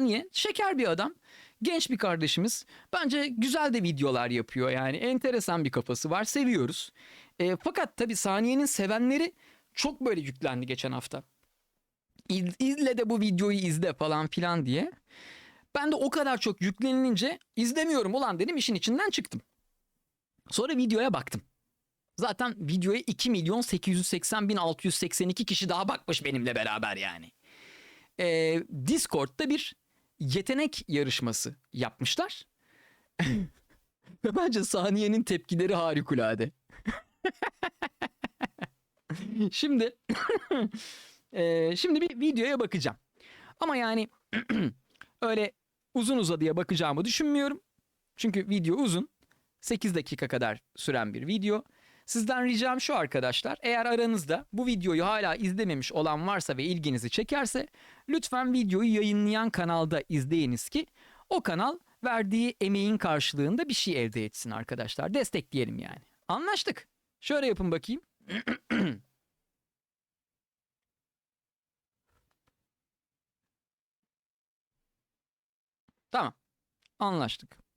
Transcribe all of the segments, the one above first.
Saniye şeker bir adam. Genç bir kardeşimiz. Bence güzel de videolar yapıyor yani. Enteresan bir kafası var. Seviyoruz. E, fakat tabii Saniye'nin sevenleri çok böyle yüklendi geçen hafta. İz- İzle de bu videoyu izle falan filan diye. Ben de o kadar çok yüklenilince izlemiyorum ulan dedim işin içinden çıktım. Sonra videoya baktım. Zaten videoya 2 milyon 880 bin 682 kişi daha bakmış benimle beraber yani. Ee, Discord'da bir yetenek yarışması yapmışlar. Ve bence saniyenin tepkileri harikulade. şimdi eee, şimdi bir videoya bakacağım. Ama yani öyle uzun uzadıya bakacağımı düşünmüyorum. Çünkü video uzun. 8 dakika kadar süren bir video. Sizden ricam şu arkadaşlar. Eğer aranızda bu videoyu hala izlememiş olan varsa ve ilginizi çekerse lütfen videoyu yayınlayan kanalda izleyiniz ki o kanal verdiği emeğin karşılığında bir şey elde etsin arkadaşlar. Destekleyelim yani. Anlaştık. Şöyle yapın bakayım. tamam. Anlaştık.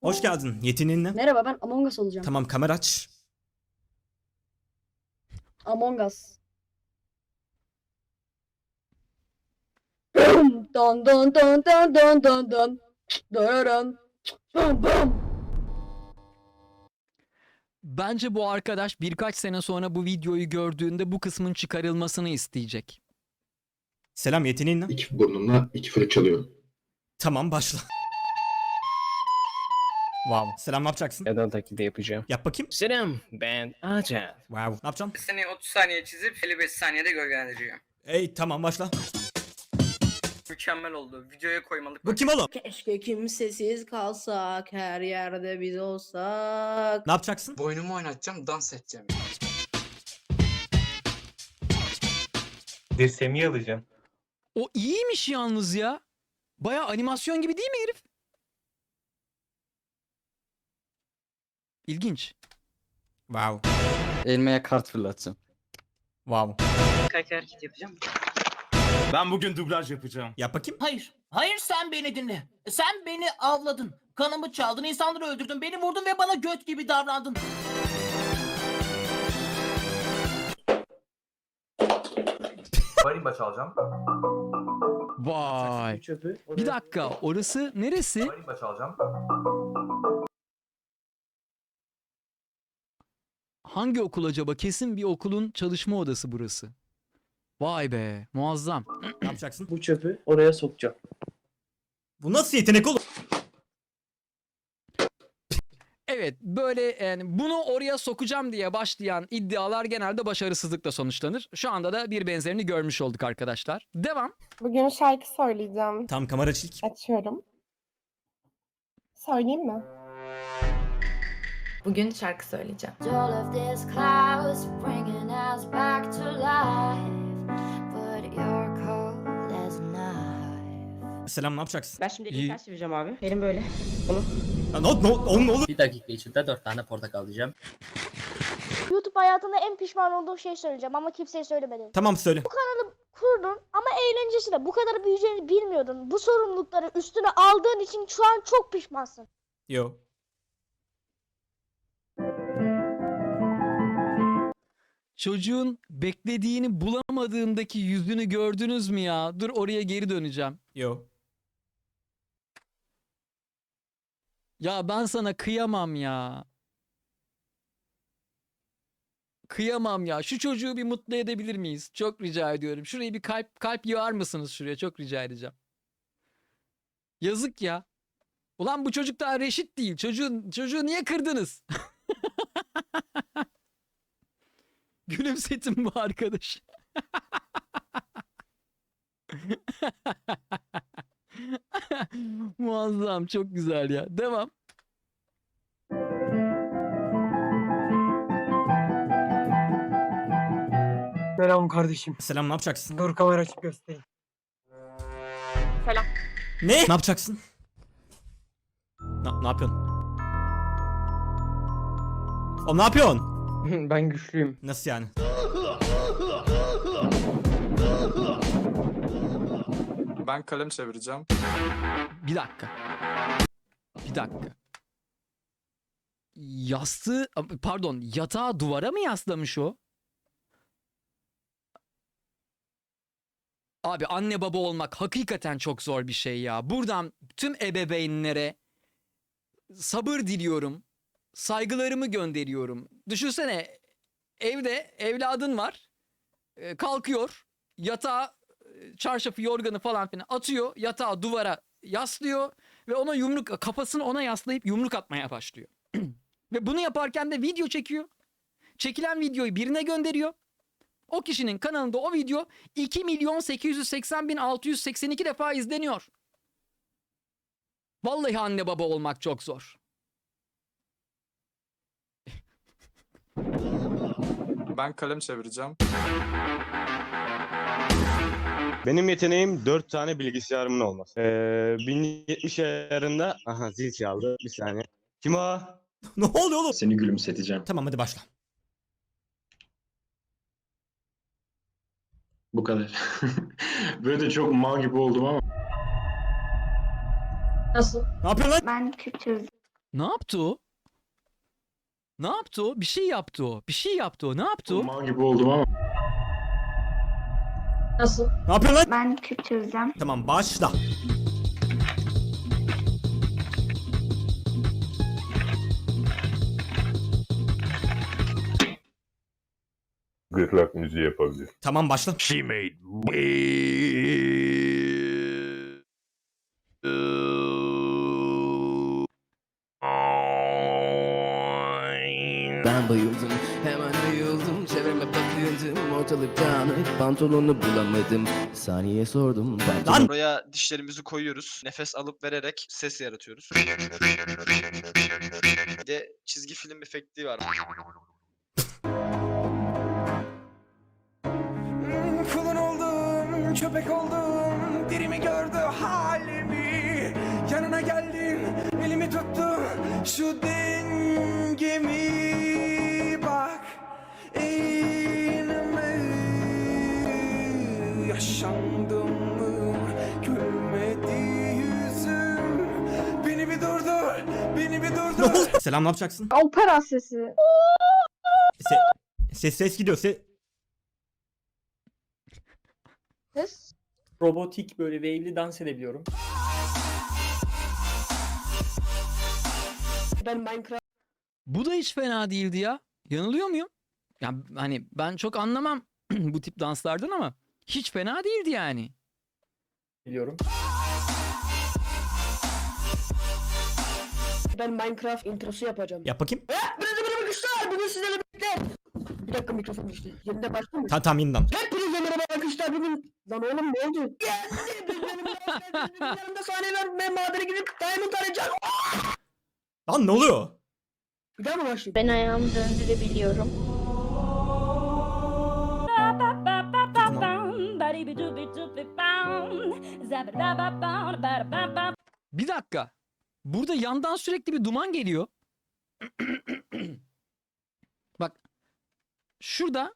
Hoş geldin. Yeteneğin ne? Merhaba ben Among Us olacağım. Tamam kamera aç. Among Us. Bum, Don don don don don don don. Dararan. Bum bum. Bence bu arkadaş birkaç sene sonra bu videoyu gördüğünde bu kısmın çıkarılmasını isteyecek. Selam yeteneğin ne? İki burnumla iki flüt çalıyor. Tamam başla. Wow. Selam ne yapacaksın? Neden taklidi yapacağım? Yap bakayım. Selam ben Acar. Wow. Ne yapacaksın? Seni 30 saniye çizip 55 saniyede gölgelendiriyor. Ey tamam başla. Mükemmel oldu. Videoya koymalık. Bu kim oğlum? Keşke kimsesiz kalsak, her yerde biz olsak. Ne yapacaksın? Boynumu oynatacağım, dans edeceğim. Desemi alacağım. O iyiymiş yalnız ya. Baya animasyon gibi değil mi herif? İlginç. Wow. Elmeye kart fırlatacağım. Wow. Kaç hareket yapacağım. Ben bugün dublaj yapacağım. Yap bakayım. Hayır. Hayır sen beni dinle. Sen beni avladın. Kanımı çaldın, insanları öldürdün, beni vurdun ve bana göt gibi davrandın. Marimba çalacağım. Vay. Çöpü. Bir dakika orası neresi? Marimba çalacağım. Hangi okul acaba? Kesin bir okulun çalışma odası burası. Vay be muazzam. Ne yapacaksın? Bu çöpü oraya sokacağım. Bu nasıl yetenek oğlum? Evet böyle yani bunu oraya sokacağım diye başlayan iddialar genelde başarısızlıkla sonuçlanır. Şu anda da bir benzerini görmüş olduk arkadaşlar. Devam. Bugün şarkı söyleyeceğim. Tam kamera açık. Açıyorum. Söyleyeyim mi? Bugün şarkı söyleyeceğim. Selam ne yapacaksın? Ben şimdi İyi. ilk ders vereceğim abi. Benim böyle. Ya, ne, ne, oğlum ne olur? Bir dakika içinde 4 tane portakal alacağım. YouTube hayatında en pişman olduğum şey söyleyeceğim ama kimseye söylemedim. Tamam söyle. Kurdun ama eğlencesi de bu kadar büyüyeceğini bilmiyordun. Bu sorumlulukları üstüne aldığın için şu an çok pişmansın. Yo. Çocuğun beklediğini bulamadığındaki yüzünü gördünüz mü ya? Dur oraya geri döneceğim. Yo. Ya ben sana kıyamam ya. Kıyamam ya. Şu çocuğu bir mutlu edebilir miyiz? Çok rica ediyorum. Şurayı bir kalp kalp yığar mısınız şuraya? Çok rica edeceğim. Yazık ya. Ulan bu çocuk daha reşit değil. Çocuğun çocuğu niye kırdınız? Gülümsetin bu arkadaş. Muazzam çok güzel ya. Devam. Selam kardeşim. Selam ne yapacaksın? Dur kamera açıp göstereyim. Ne? Ne yapacaksın? Ne, ne yapıyorsun? O ne yapıyorsun? ben güçlüyüm. Nasıl yani? Ben kalem çevireceğim. Bir dakika. Bir dakika. Yastığı pardon yatağı duvara mı yaslamış o? Abi anne baba olmak hakikaten çok zor bir şey ya. Buradan tüm ebeveynlere sabır diliyorum. Saygılarımı gönderiyorum. Düşünsene evde evladın var. e, Kalkıyor. Yatağa e, çarşafı, yorganı falan filan atıyor. Yatağı duvara yaslıyor ve ona yumruk kafasını ona yaslayıp yumruk atmaya başlıyor. ve bunu yaparken de video çekiyor. Çekilen videoyu birine gönderiyor. O kişinin kanalında o video 2 milyon 880 bin 682 defa izleniyor. Vallahi anne baba olmak çok zor. Ben kalem çevireceğim. Benim yeteneğim 4 tane bilgisayarımın olması. Ee, 1070 ayarında... Aha zil çaldı. Bir saniye. Kim o? ne oluyor oğlum? Seni gülümseteceğim. Tamam hadi başla. Bu kadar. Böyle de çok mal gibi oldum ama. Nasıl? Ne yapıyorsun lan? Ben Türkçe Ne yaptı o? Ne yaptı o? Bir şey yaptı o. Bir şey yaptı o. Ne yaptı o? Mal gibi oldum ama. Nasıl? Ne yapıyorsun lan? ben Türkçe Tamam başla. Gırtlak müziği yapabilir. Tamam başla. She made Ben ortalıkta pantolonu bulamadım saniye sordum ben Lan Buraya dişlerimizi koyuyoruz. Nefes alıp vererek ses yaratıyoruz. Bir de çizgi film efekti var. Kulun oldum, köpek oldum, dirimi gördü halimi. Yanına geldim, elimi tuttu, şu dengemi bir oldu? Selam ne yapacaksın? Opera sesi. Se ses ses gidiyor. Se Ses. Robotik böyle wave'li dans edebiliyorum. Ben Minecraft Bu da hiç fena değildi ya. Yanılıyor muyum? Ya hani ben çok anlamam bu tip danslardan ama hiç fena değildi yani. biliyorum. Ben Minecraft introsu yapacağım. yap bakayım. Hepinize merhaba arkadaşlar. Bugün sizlerle birlikte. Bir dakika mikrofon düştü. Yerinde başlıyor mu? Tamam tamam yeniden. Hepinize merhaba arkadaşlar. Bugün lan oğlum ne oldu? Yanımda sahne ver ve madene gidip diamond arayacağım. Lan ne oluyor? Bir daha mı başlayayım? Ben ayağımı döndürebiliyorum. Bir dakika. Burada yandan sürekli bir duman geliyor. Bak. Şurada.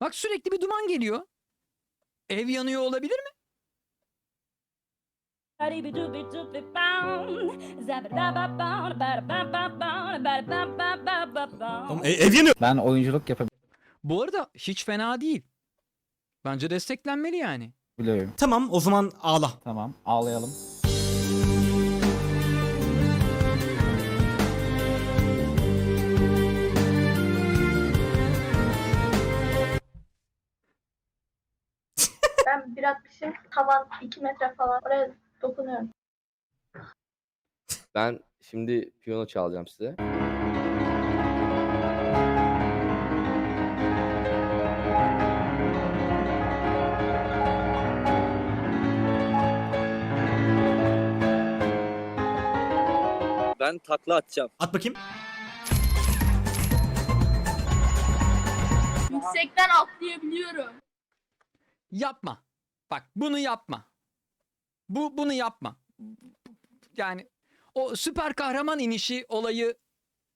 Bak sürekli bir duman geliyor. Ev yanıyor olabilir mi? Tamam, e- ev yanıyor. Ben oyunculuk Bu arada hiç fena değil. Bence desteklenmeli yani. yapabiliyorum. Tamam o zaman ağla. Tamam ağlayalım. Atmışım. Tavan 2 metre falan. Oraya dokunuyorum. Ben şimdi piyano çalacağım size. Ben takla atacağım. At bakayım. Yüksekten atlayabiliyorum. Yapma. Bak bunu yapma. Bu bunu yapma. Yani o süper kahraman inişi olayı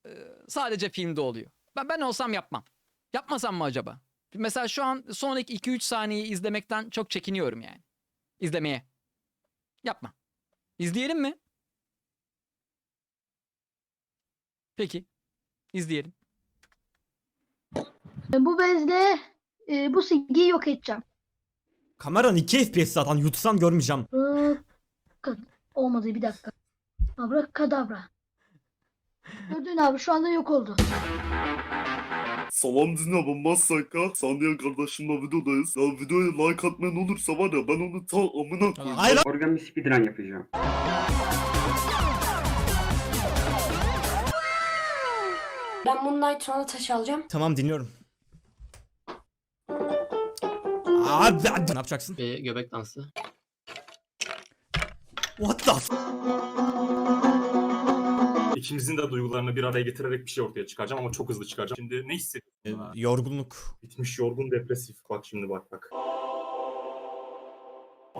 e, sadece filmde oluyor. Ben ben olsam yapmam. Yapmasam mı acaba? Mesela şu an sonraki 2-3 saniyeyi izlemekten çok çekiniyorum yani. İzlemeye. Yapma. İzleyelim mi? Peki. İzleyelim. Bu bezle e, bu silgiyi yok edeceğim. Kameran 2 FPS zaten yutsam görmeyeceğim. Olmadı bir dakika. Abrakadabra. Gördün abi şu anda yok oldu. Salam dinle ben Masaka. Saniye kardeşimle videodayız. Ya videoya like atmayan olursa var ya ben onu ta amına koyayım. Hayır lan. Organ bir speedrun yapacağım. Ben Moonlight sonra taş alacağım. Tamam dinliyorum. Abi, abi. ne yapacaksın? göbek dansı. What the f- İkimizin de duygularını bir araya getirerek bir şey ortaya çıkaracağım ama çok hızlı çıkaracağım. Şimdi ne Ee, hissediyorsun? yorgunluk. Bitmiş yorgun depresif. Bak şimdi bak bak.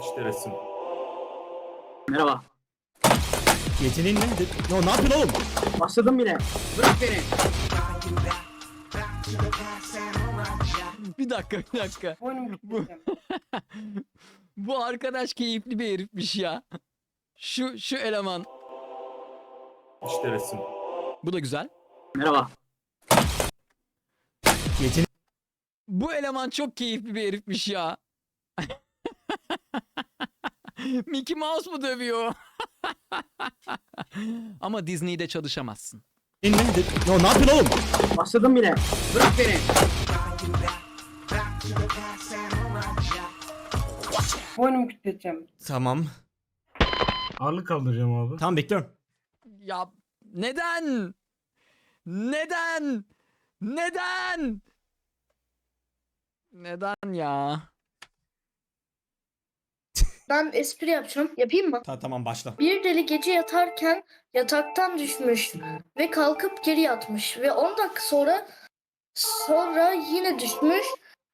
İşte resim. Merhaba. Yeteneğin ne? De- No, ne yapıyorsun oğlum? Başladım bile. Bırak beni. Bir dakika bir dakika. Bu, bu arkadaş keyifli bir herifmiş ya. Şu şu eleman. İşte resim. Bu da güzel. Merhaba. Yeteneğin Bu eleman çok keyifli bir herifmiş ya. Mickey Mouse mu dövüyor? Ama Disney'de çalışamazsın. ne? Ne yapıyorsun oğlum? Başladım bile. Bırak beni. Boynumu kütleteceğim. Tamam. Ağırlık kaldıracağım abi. Tamam bekliyorum. Ya neden? Neden? Neden? Neden ya? Ben espri yapacağım. Yapayım mı? Ta- tamam başla. Bir deli gece yatarken yataktan düşmüş ve kalkıp geri yatmış ve 10 dakika sonra sonra yine düşmüş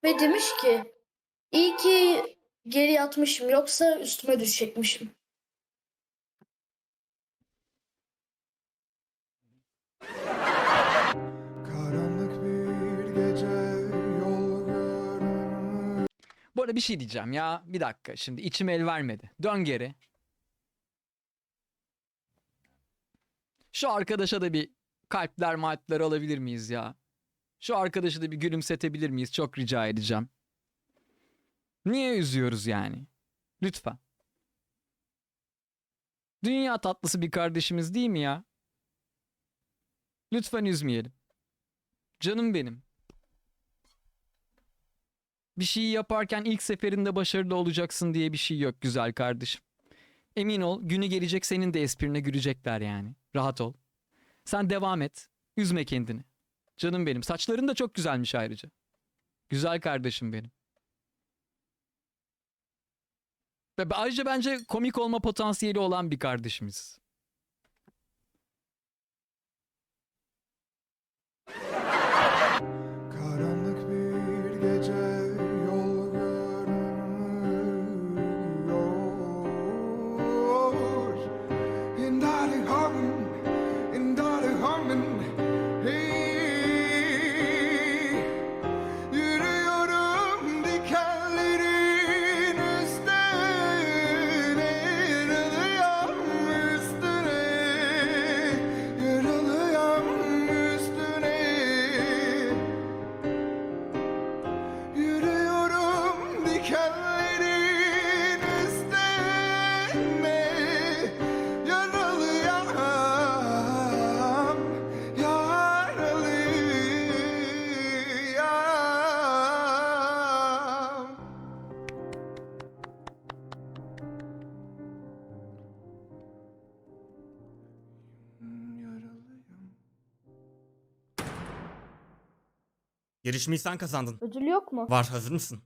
ve demiş ki iyi ki geri yatmışım yoksa üstüme düşecekmişim. Bu arada bir şey diyeceğim ya. Bir dakika şimdi içim el vermedi. Dön geri. Şu arkadaşa da bir kalpler malpler alabilir miyiz ya? Şu arkadaşı da bir gülümsetebilir miyiz? Çok rica edeceğim. Niye üzüyoruz yani? Lütfen. Dünya tatlısı bir kardeşimiz değil mi ya? Lütfen üzmeyelim. Canım benim. Bir şeyi yaparken ilk seferinde başarılı olacaksın diye bir şey yok güzel kardeşim. Emin ol günü gelecek senin de esprine gülecekler yani. Rahat ol. Sen devam et. Üzme kendini. Canım benim. Saçların da çok güzelmiş ayrıca. Güzel kardeşim benim. Ve ayrıca bence komik olma potansiyeli olan bir kardeşimiz. Karanlık bir gece Yarışmayı sen kazandın. Ödül yok mu? Var hazır mısın?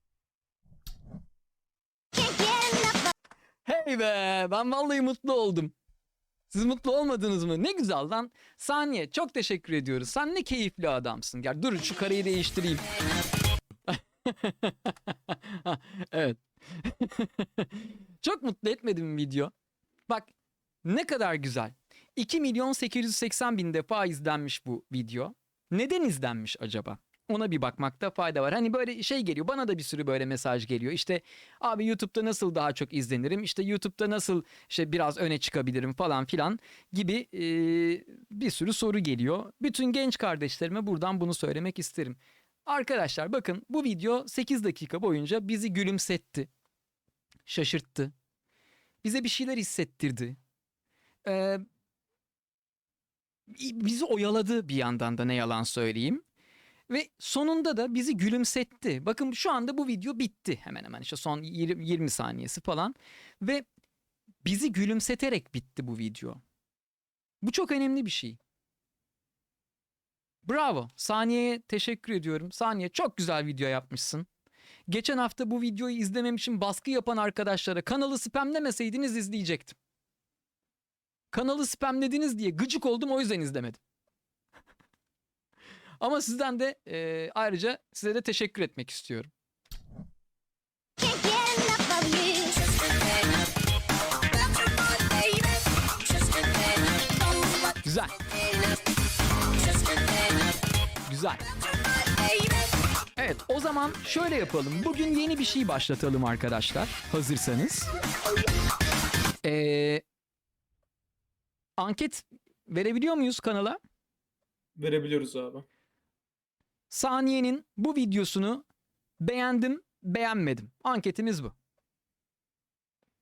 Hey be ben vallahi mutlu oldum. Siz mutlu olmadınız mı? Ne güzel lan. Saniye çok teşekkür ediyoruz. Sen ne keyifli adamsın. Gel dur şu kareyi değiştireyim. evet. çok mutlu etmedi mi video? Bak ne kadar güzel. 2 milyon 880 bin defa izlenmiş bu video. Neden izlenmiş acaba? Ona bir bakmakta fayda var. Hani böyle şey geliyor bana da bir sürü böyle mesaj geliyor. İşte abi YouTube'da nasıl daha çok izlenirim? İşte YouTube'da nasıl işte biraz öne çıkabilirim falan filan gibi e, bir sürü soru geliyor. Bütün genç kardeşlerime buradan bunu söylemek isterim. Arkadaşlar bakın bu video 8 dakika boyunca bizi gülümsetti. Şaşırttı. Bize bir şeyler hissettirdi. Ee, bizi oyaladı bir yandan da ne yalan söyleyeyim. Ve sonunda da bizi gülümsetti. Bakın şu anda bu video bitti hemen hemen işte son 20, 20 saniyesi falan. Ve bizi gülümseterek bitti bu video. Bu çok önemli bir şey. Bravo. Saniye'ye teşekkür ediyorum. Saniye çok güzel video yapmışsın. Geçen hafta bu videoyu izlemem için baskı yapan arkadaşlara kanalı spamlemeseydiniz izleyecektim. Kanalı spamlediniz diye gıcık oldum o yüzden izlemedim. Ama sizden de e, ayrıca size de teşekkür etmek istiyorum. Güzel. Güzel. Evet o zaman şöyle yapalım. Bugün yeni bir şey başlatalım arkadaşlar. Hazırsanız. Ee, anket verebiliyor muyuz kanala? Verebiliyoruz abi. Saniye'nin bu videosunu beğendim, beğenmedim. Anketimiz bu.